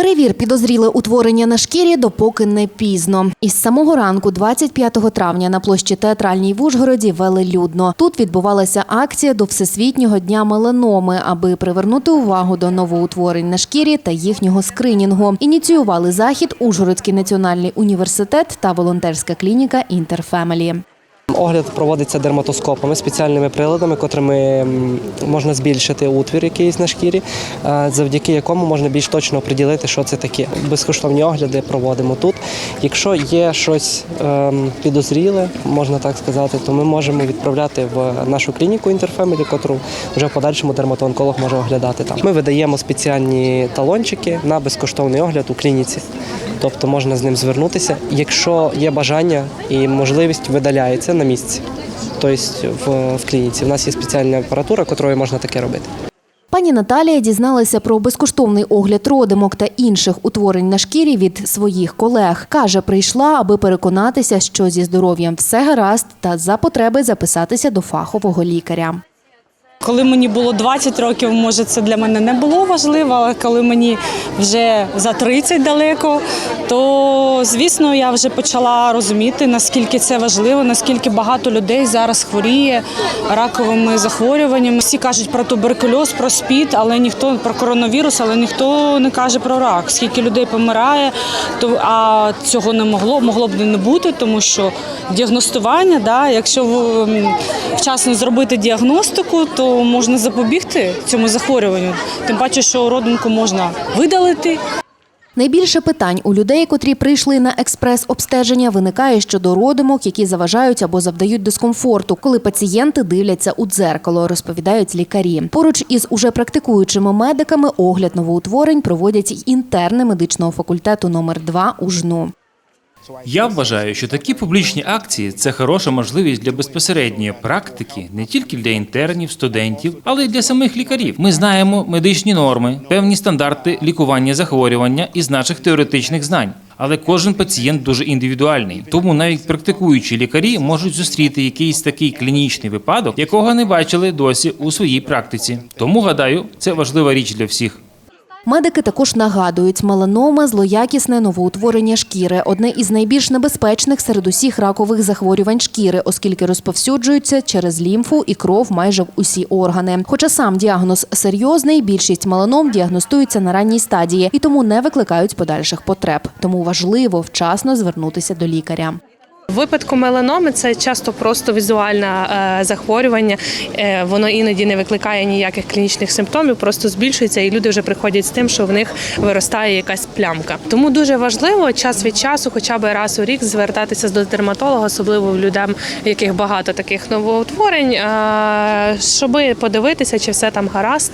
Перевір підозріле утворення на шкірі, допоки не пізно. Із самого ранку, 25 травня, на площі театральній в Ужгороді велелюдно. Тут відбувалася акція до Всесвітнього дня меланоми, аби привернути увагу до новоутворень на шкірі та їхнього скринінгу. Ініціювали захід Ужгородський національний університет та волонтерська клініка Інтерфемелі. Огляд проводиться дерматоскопами, спеціальними приладами, котрими можна збільшити утвір якийсь на шкірі, е, завдяки якому можна більш точно приділити, що це таке. Безкоштовні огляди проводимо тут. Якщо є щось ем, підозріле, можна так сказати, то ми можемо відправляти в нашу клініку Інтерфемілі, котру вже в подальшому дерматоонколог може оглядати там. Ми видаємо спеціальні талончики на безкоштовний огляд у клініці. Тобто можна з ним звернутися. Якщо є бажання і можливість, видаляється на місці, тобто в, клініці. У нас є спеціальна апаратура, якою можна таке робити. Пані Наталія дізналася про безкоштовний огляд родимок та інших утворень на шкірі від своїх колег. Каже, прийшла, аби переконатися, що зі здоров'ям все гаразд, та за потреби записатися до фахового лікаря. Коли мені було 20 років, може це для мене не було важливо, але коли мені вже за 30 далеко, то звісно я вже почала розуміти, наскільки це важливо, наскільки багато людей зараз хворіє раковими захворюваннями. Всі кажуть про туберкульоз, про СПІД, але ніхто про коронавірус, але ніхто не каже про рак. Скільки людей помирає, то а цього не могло, могло б не бути, тому що діагностування, да, якщо вчасно зробити діагностику, то можна запобігти цьому захворюванню. Тим паче, що родинку можна видалити. Найбільше питань у людей, котрі прийшли на експрес-обстеження, виникає щодо родимок, які заважають або завдають дискомфорту, коли пацієнти дивляться у дзеркало, розповідають лікарі. Поруч із уже практикуючими медиками огляд новоутворень проводять інтерни медичного факультету номер 2 у жну. Я вважаю, що такі публічні акції це хороша можливість для безпосередньої практики не тільки для інтернів, студентів, але й для самих лікарів. Ми знаємо медичні норми, певні стандарти лікування захворювання із наших теоретичних знань. Але кожен пацієнт дуже індивідуальний, тому навіть практикуючі лікарі можуть зустріти якийсь такий клінічний випадок, якого не бачили досі у своїй практиці. Тому гадаю, це важлива річ для всіх. Медики також нагадують, меланома – злоякісне новоутворення шкіри – одне із найбільш небезпечних серед усіх ракових захворювань шкіри, оскільки розповсюджуються через лімфу і кров майже в усі органи. Хоча сам діагноз серйозний, більшість меланом діагностуються на ранній стадії і тому не викликають подальших потреб. Тому важливо вчасно звернутися до лікаря. В випадку меланоми це часто просто візуальне е, захворювання. Е, воно іноді не викликає ніяких клінічних симптомів, просто збільшується, і люди вже приходять з тим, що в них виростає якась плямка. Тому дуже важливо час від часу, хоча б раз у рік, звертатися до дерматолога, особливо в людям, яких багато таких новоутворень, е, щоб подивитися, чи все там гаразд.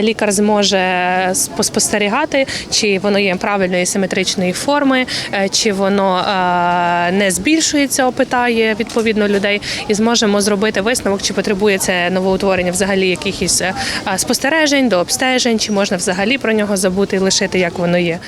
Лікар зможе поспостерігати, чи воно є правильної симетричної форми, чи воно не збільшується, опитає відповідно людей, і зможемо зробити висновок, чи потребує це новоутворення взагалі якихось е, спостережень до обстежень, чи можна взагалі про нього забути і лишити, як воно є.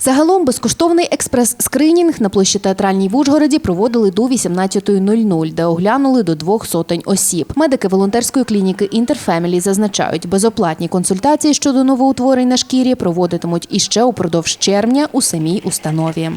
Загалом безкоштовний експрес-скринінг на площі театральній в Ужгороді проводили до 18.00, де оглянули до двох сотень осіб. Медики волонтерської клініки Інтерфемілі зазначають, безоплатні консультації щодо новоутворень на шкірі проводитимуть іще упродовж червня у самій установі.